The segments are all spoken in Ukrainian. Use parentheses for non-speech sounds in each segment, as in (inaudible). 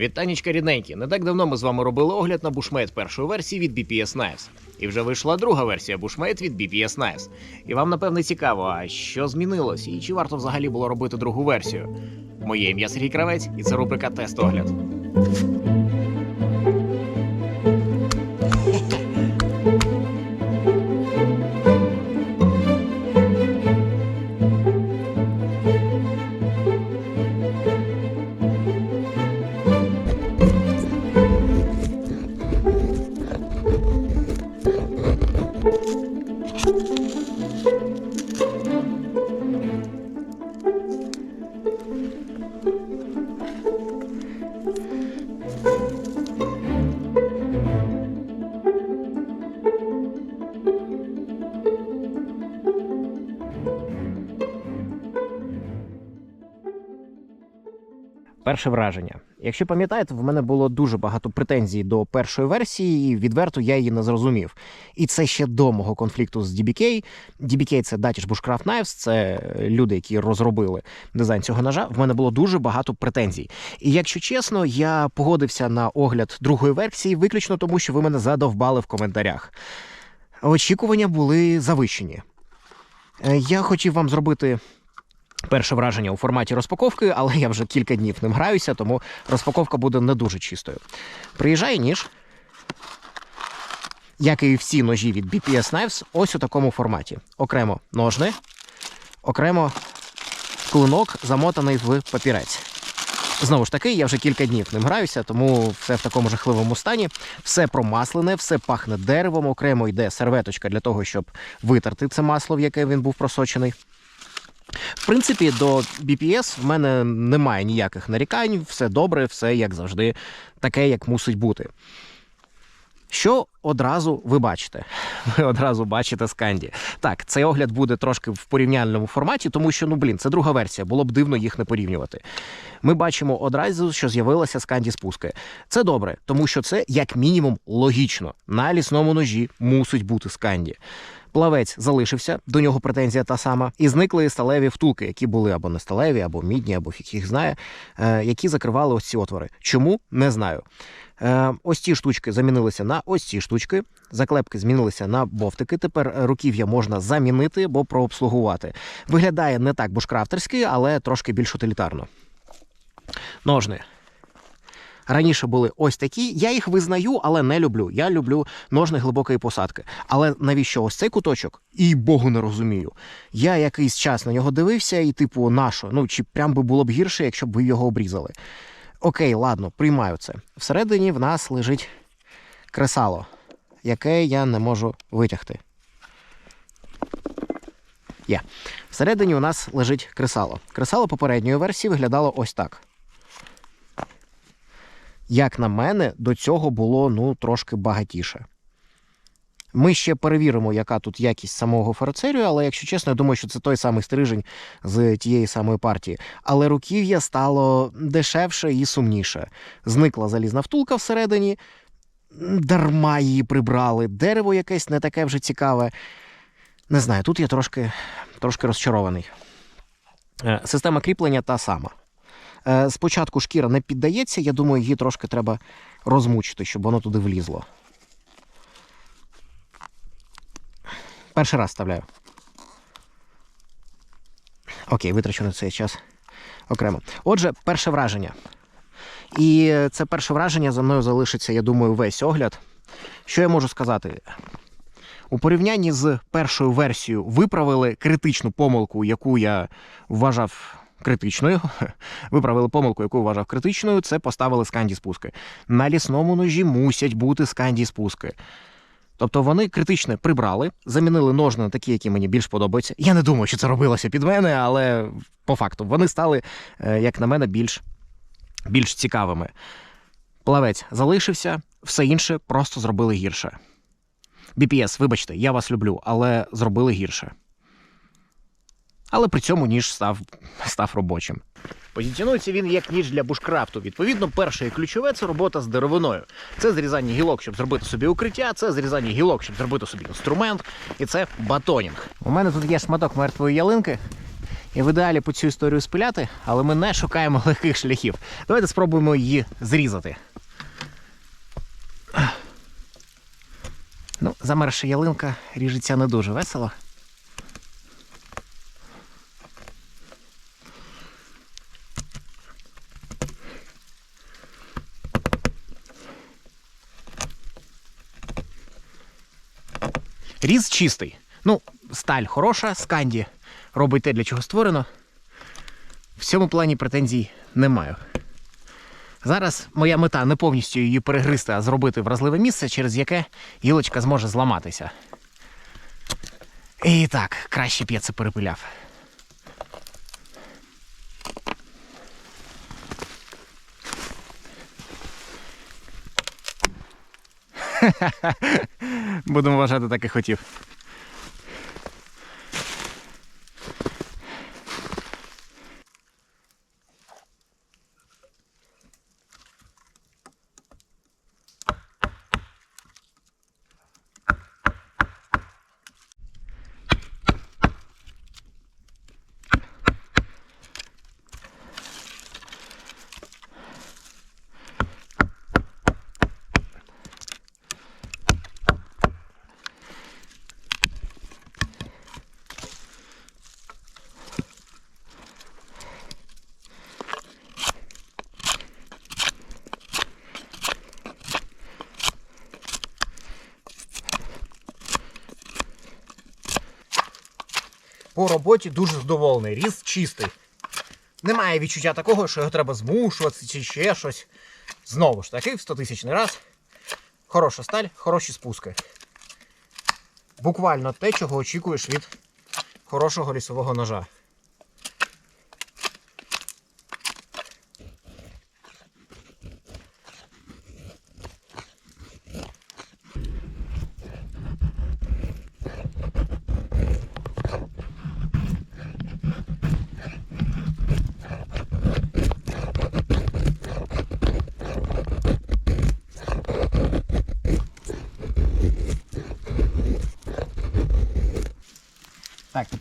Вітанічка рідненькі. Не так давно ми з вами робили огляд на бушмет першої версії від BPS Knives. І вже вийшла друга версія бушмет від BPS Knives. І вам напевне цікаво, а що змінилось і чи варто взагалі було робити другу версію? Моє ім'я Сергій Кравець, і це рубрика Тест огляд. Перше враження. Якщо пам'ятаєте, в мене було дуже багато претензій до першої версії, і відверто я її не зрозумів. І це ще до мого конфлікту з DBK. DBK – це Datish Bushcraft Knives, це люди, які розробили дизайн цього ножа. В мене було дуже багато претензій. І якщо чесно, я погодився на огляд другої версії, виключно тому, що ви мене задовбали в коментарях. Очікування були завищені. Е, Я хотів вам зробити перше враження у форматі розпаковки, але я вже кілька днів ним граюся, тому розпаковка буде не дуже чистою. Приїжджає ніж, як і всі ножі від BPS Knives, ось у такому форматі. Окремо ножни, окремо клинок, замотаний в папірець. Знову ж таки, я вже кілька днів ним граюся, тому все в такому жахливому стані. Все промаслене, все пахне деревом. Окремо йде серветочка для того, щоб витерти це масло, в яке він був просочений. В принципі, до BPS в мене немає ніяких нарікань, все добре, все як завжди, таке, як мусить бути. Що одразу ви бачите? (laughs) Ви одразу бачите сканді. Так, цей огляд буде трошки в порівняльному форматі, тому що, ну блін, це друга версія, було б дивно їх не порівнювати. Ми бачимо одразу, що з'явилася сканді спуски. Це добре, тому що це як мінімум логічно. На лісному ножі мусить бути сканді. Плавець залишився, до нього претензія та сама, і зникли сталеві втулки, які були або не сталеві, або мідні, або фіг їх знає, е, які закривали ось ці отвори. Чому не знаю. Е, Ось ці штучки замінилися на ось ці штучки. Заклепки змінилися на бовтики. Тепер руків'я можна замінити або прообслугувати. Виглядає не так бушкрафтерськи, але трошки більш утилітарно. Ножни. Раніше були ось такі. Я їх визнаю, але не люблю. Я люблю ножни глибокої посадки. Але навіщо ось цей куточок? І богу не розумію. Я якийсь час на нього дивився, і, типу, нащо? Ну чи прям би було б гірше, якщо б ви його обрізали. Окей, ладно, приймаю це. Всередині в нас лежить кресало, яке я не можу витягти. Є. Всередині у нас лежить кресало. Кресало попередньої версії виглядало ось так. Як на мене, до цього було ну трошки багатіше. Ми ще перевіримо, яка тут якість самого фарцерію, але якщо чесно, я думаю, що це той самий стрижень з тієї самої партії. Але руків'я стало дешевше і сумніше. Зникла залізна втулка всередині, дарма її прибрали. Дерево якесь не таке вже цікаве. Не знаю, тут я трошки, трошки розчарований. Е, Система кріплення та сама. Е, Спочатку шкіра не піддається, я думаю, її трошки треба розмучити, щоб воно туди влізло. Перший раз вставляю. Окей, витрачу на цей час окремо. Отже, перше враження. І це перше враження за мною залишиться, я думаю, весь огляд. Що я можу сказати? У порівнянні з першою версією виправили критичну помилку, яку я вважав критичною. (laughs) Виправили помилку, яку вважав критичною, це поставили сканді спуски. На лісному ножі мусять бути сканді спуски. Тобто вони критичне прибрали, замінили ножни на такі, які мені більш подобаються. Я не думаю, що це робилося під мене, але по факту вони стали, е, як на мене, більш, більш цікавими. Плавець залишився, все інше просто зробили гірше. BPS, вибачте, я вас люблю, але зробили гірше. Але при цьому ніж став, став робочим. Позиціонується він як ніж для бушкрафту. Відповідно, перше і ключове це робота з деревиною. Це зрізання гілок, щоб зробити собі укриття, це зрізання гілок, щоб зробити собі інструмент, і це батонінг. У мене тут є шматок мертвої ялинки, І в ідеалі по цю історію спиляти, але ми не шукаємо (laughs) легких шляхів. Давайте спробуємо її зрізати. Ну, замерша ялинка ріжеться не дуже весело. Різ чистий. Ну, сталь хороша, сканді робить те, для чого створено. В цьому плані претензій не маю. Зараз моя мета не повністю її перегризти, а зробити вразливе місце, через яке гілочка зможе зламатися. І так, краще б я це перепиляв. (laughs) Будемо вважати, так і хотів. По роботі дуже задоволений. Різ чистий. Немає відчуття такого, що його треба змушувати чи ще щось. Знову ж таки, в 100 тисячний раз. Хороша сталь, хороші спуски. Буквально те, чого очікуєш від хорошого лісового ножа.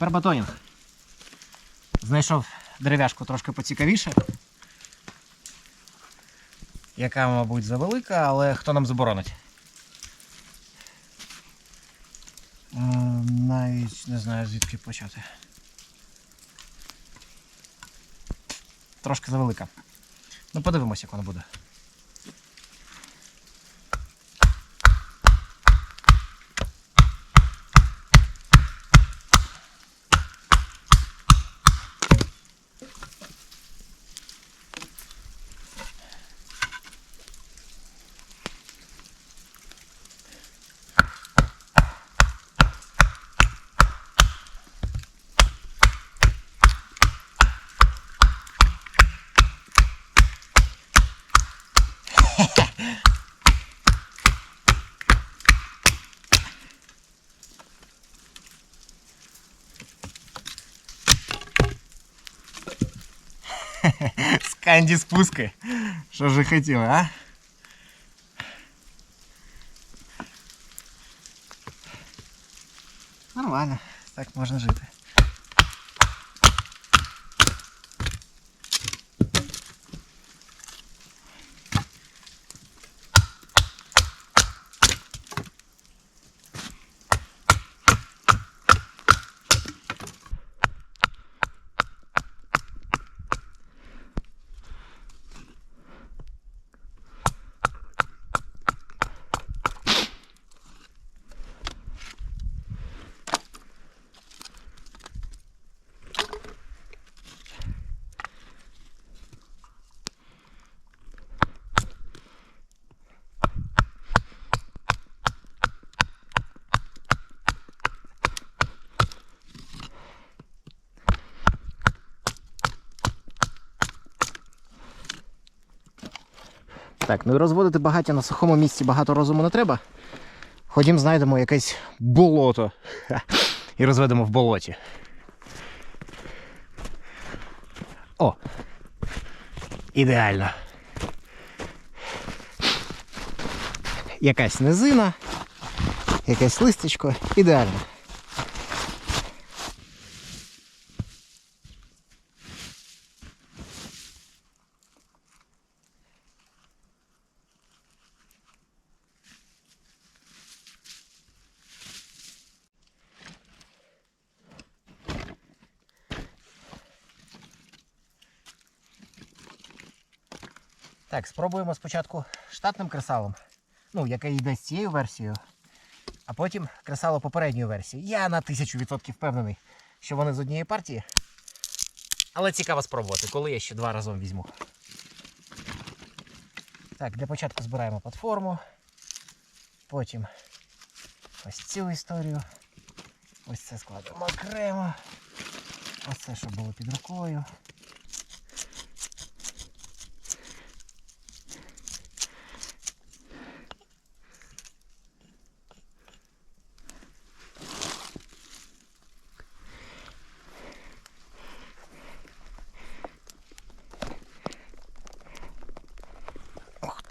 Так, тепер батонінг. Знайшов дерев'яшку трошки поцікавіше. Яка, мабуть, завелика, але хто нам заборонить? Навіть не знаю звідки почати. Трошки завелика. Ну, подивимось, як вона буде. (laughs) Сканді спуски. Що ж хотіли, а? Нормально, так можна жити. Так, ну і розводити багаття на сухому місці багато розуму не треба. Ходім, знайдемо якесь болото. І розведемо в болоті. О! Ідеально. Якась низина, якесь листечко. Ідеально. Так, спробуємо спочатку штатним кресалом, ну, яке йде з цією версією, а потім кресало попередньої версії. Я на 1000% впевнений, що вони з однієї партії. Але цікаво спробувати, коли я ще два разом візьму. Так, для початку збираємо платформу. Потім ось цю історію. Ось це складемо окремо. Ось це, що було під рукою.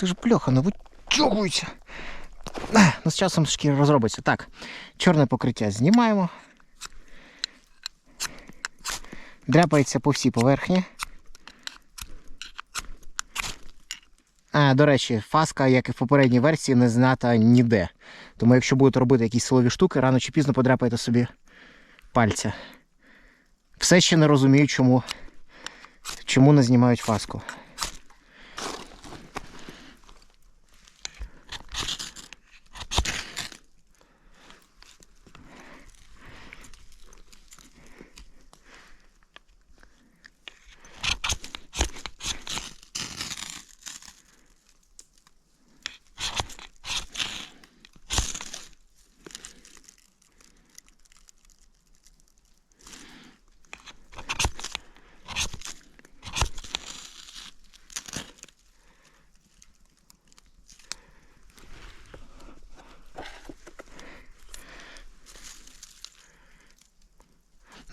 Ж бляха, не витягується. Ну, з часом шкіра розробиться. Так, чорне покриття знімаємо. Дряпається по всій поверхні. А, до речі, фаска, як і в попередній версії, не знята ніде. Тому якщо будете робити якісь силові штуки, рано чи пізно подряпаєте собі пальця. Все ще не розумію, чому, чому не знімають фаску.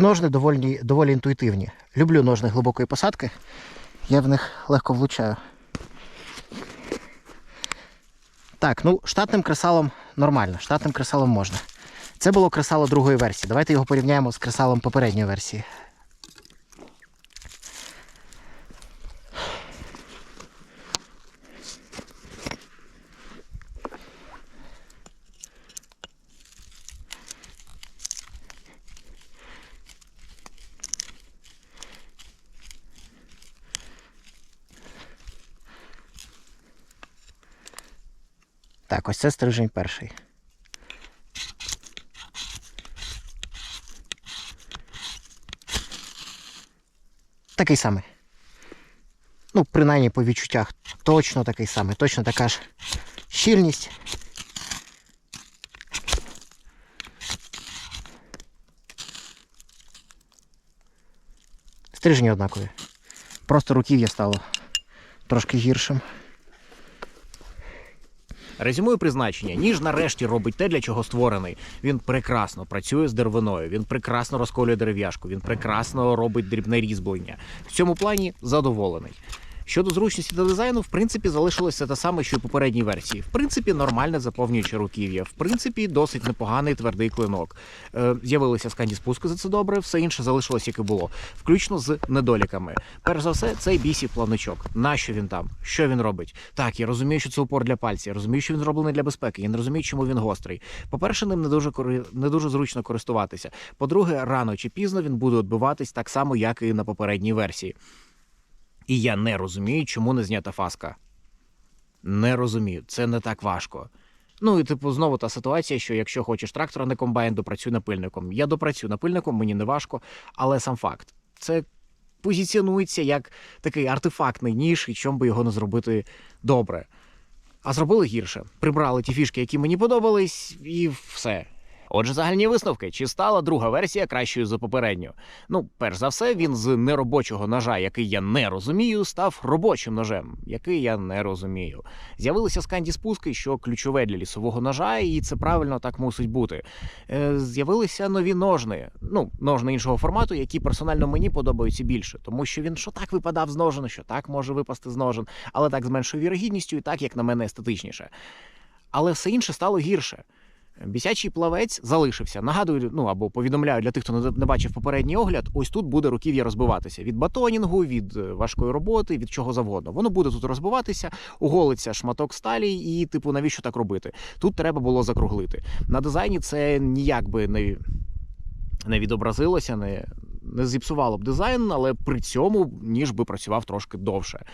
Ножни доволі, доволі інтуїтивні. Люблю ножни глибокої посадки. Я в них легко влучаю. Так, ну штатним кресалом нормально, штатним кресалом можна. Це було кресало другої версії. Давайте його порівняємо з кресалом попередньої версії. Так, ось це стрижень перший. Такий самий. Ну, принаймні по відчуттях точно такий самий, точно така ж щільність. Стрижені однакові. Просто руків'я стало трошки гіршим. Резюмую призначення. Ніж нарешті робить те, для чого створений. Він прекрасно працює з деревиною, він прекрасно розколює дерев'яшку, він прекрасно робить дрібне різьблення. В цьому плані задоволений. Щодо зручності та дизайну, в принципі, залишилося те саме, що й попередній версії. В принципі, нормальне заповнююче руків'я. В принципі, досить непоганий твердий клинок. Е, з'явилися сканді спуски за це добре, все інше залишилось як і було, включно з недоліками. Перш за все, цей бісів плавничок. Нащо він там? Що він робить? Так, я розумію, що це упор для пальця. Я розумію, що він зроблений для безпеки. Я не розумію, чому він гострий. По-перше, ним не дуже кори- не дуже зручно користуватися. По-друге, рано чи пізно він буде відбиватись так само, як і на попередній версії. І я не розумію, чому не знята фаска. Не розумію, це не так важко. Ну і типу, знову та ситуація, що якщо хочеш трактор, а не комбайн, допрацюй напильником. Я допрацюю напильником, мені не важко, але сам факт. Це позиціонується як такий артефактний ніж, і чому би його не зробити добре. А зробили гірше. Прибрали ті фішки, які мені подобались, і все. Отже, загальні висновки, чи стала друга версія кращою за попередню? Ну, перш за все, він з неробочого ножа, який я не розумію, став робочим ножем, який я не розумію. З'явилися сканді спуски, що ключове для лісового ножа, і це правильно так мусить бути. Е, з'явилися нові ножни, ну, ножни іншого формату, які персонально мені подобаються більше, тому що він що так випадав з ножен, що так може випасти з ножен, але так з меншою вірогідністю і так, як на мене, естетичніше. Але все інше стало гірше. Бісячий плавець залишився. Нагадую, ну або повідомляю для тих, хто не бачив попередній огляд. Ось тут буде руків'я розбиватися від батонінгу, від е, важкої роботи, від чого завгодно. Воно буде тут розбиватися, уголиться шматок сталі, і типу, навіщо так робити? Тут треба було закруглити. На дизайні це ніяк би не, не відобразилося, не, не зіпсувало б дизайн, але при цьому ніж би працював трошки довше.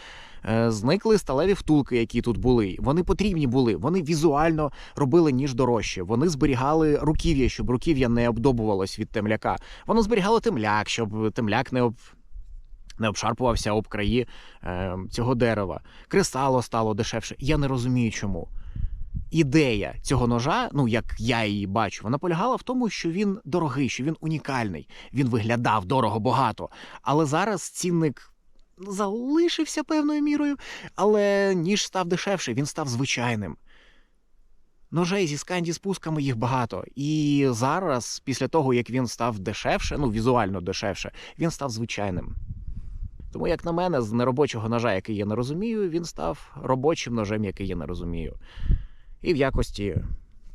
Е, Зникли сталеві втулки, які тут були. Вони потрібні були. Вони візуально робили ніж дорожче. Вони зберігали руків'я, щоб руків'я не обдобувалось від темляка. Воно зберігало темляк, щоб темляк не об. Не обшарпувався об краї е, цього дерева. Кристало стало дешевше. Я не розумію, чому. Ідея цього ножа, ну як я її бачу, вона полягала в тому, що він дорогий, що він унікальний. Він виглядав дорого багато. Але зараз цінник залишився певною мірою, але ніж став дешевший, він став звичайним. Ножей зі сканді спусками їх багато. І зараз, після того, як він став дешевше, ну візуально дешевше, він став звичайним. Тому, як на мене, з неробочого ножа, який я не розумію, він став робочим ножем, який я не розумію. І в якості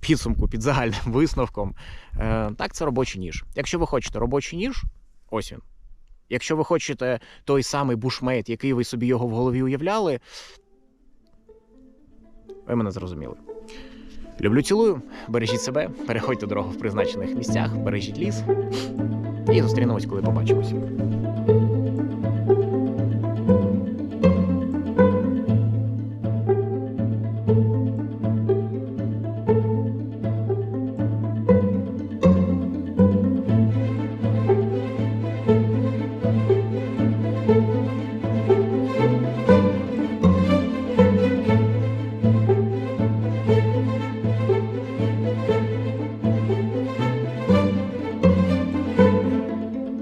підсумку під загальним (laughs) висновком, е, так, це робочий ніж. Якщо ви хочете робочий ніж, ось він. Якщо ви хочете той самий бушмейт, який ви собі його в голові уявляли, ви мене зрозуміли. Люблю, цілую, бережіть себе, переходьте дорогу в призначених місцях, бережіть ліс. І зустрінемось, коли побачимось.